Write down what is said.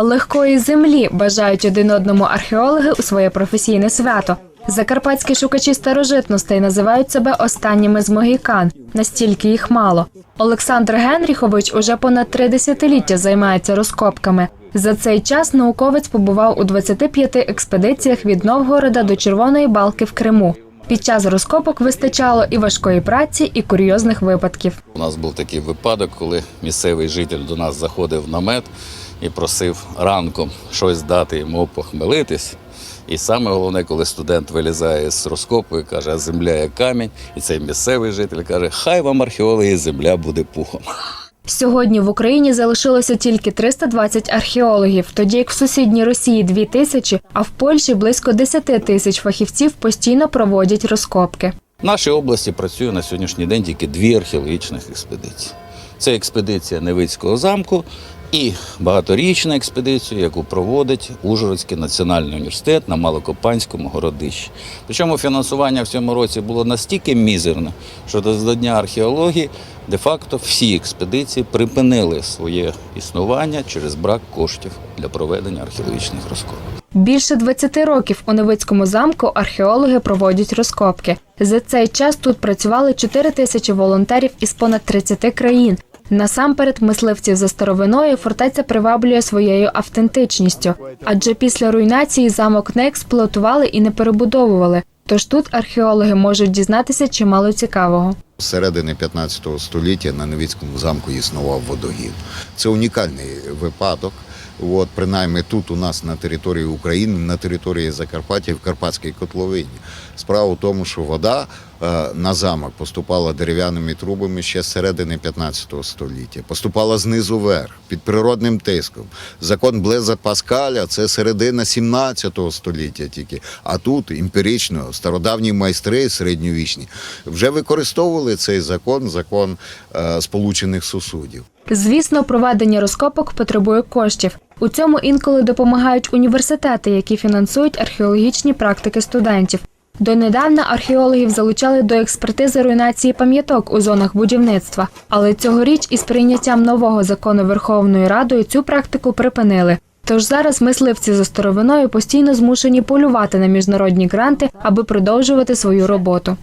Легкої землі бажають один одному археологи у своє професійне свято. Закарпатські шукачі старожитностей називають себе останніми з могікан. Настільки їх мало. Олександр Генріхович уже понад три десятиліття займається розкопками. За цей час науковець побував у 25 експедиціях від Новгорода до Червоної Балки в Криму. Під час розкопок вистачало і важкої праці, і курйозних випадків. У нас був такий випадок, коли місцевий житель до нас заходив в намет і просив ранком щось дати йому похмелитись. І саме головне, коли студент вилізає з розкопу і каже, а земля є камінь, і цей місцевий житель каже, хай вам археологи, земля буде пухом. Сьогодні в Україні залишилося тільки 320 археологів, тоді як в сусідній Росії 2 тисячі, а в Польщі близько 10 тисяч фахівців постійно проводять розкопки. В нашій області працює на сьогоднішній день тільки дві археологічних експедиції. Це експедиція Невицького замку і багаторічна експедиція, яку проводить Ужгородський національний університет на Малокопанському городищі. Причому фінансування в цьому році було настільки мізерне, що до Дня археології де-факто всі експедиції припинили своє існування через брак коштів для проведення археологічних розкопок. Більше 20 років у Новицькому замку археологи проводять розкопки. За цей час тут працювали 4 тисячі волонтерів із понад 30 країн. Насамперед, мисливців за старовиною фортеця приваблює своєю автентичністю, адже після руйнації замок не експлуатували і не перебудовували. Тож тут археологи можуть дізнатися чимало цікавого. З середини 15 століття на Новіцькому замку існував водогін. Це унікальний випадок. От, принаймні тут у нас на території України, на території Закарпаття, в Карпатській котловині. Справа в тому, що вода е, на замок поступала дерев'яними трубами ще з середини 15 століття. Поступала знизу вверх, під природним тиском. Закон Блеза Паскаля це середина 17 століття тільки. А тут емпірично стародавні майстри середньовічні вже використовували цей закон, закон е, сполучених сусудів. Звісно, проведення розкопок потребує коштів. У цьому інколи допомагають університети, які фінансують археологічні практики студентів. Донедавна археологів залучали до експертизи руйнації пам'яток у зонах будівництва, але цьогоріч із прийняттям нового закону Верховною Радою цю практику припинили. Тож зараз мисливці за старовиною постійно змушені полювати на міжнародні гранти, аби продовжувати свою роботу.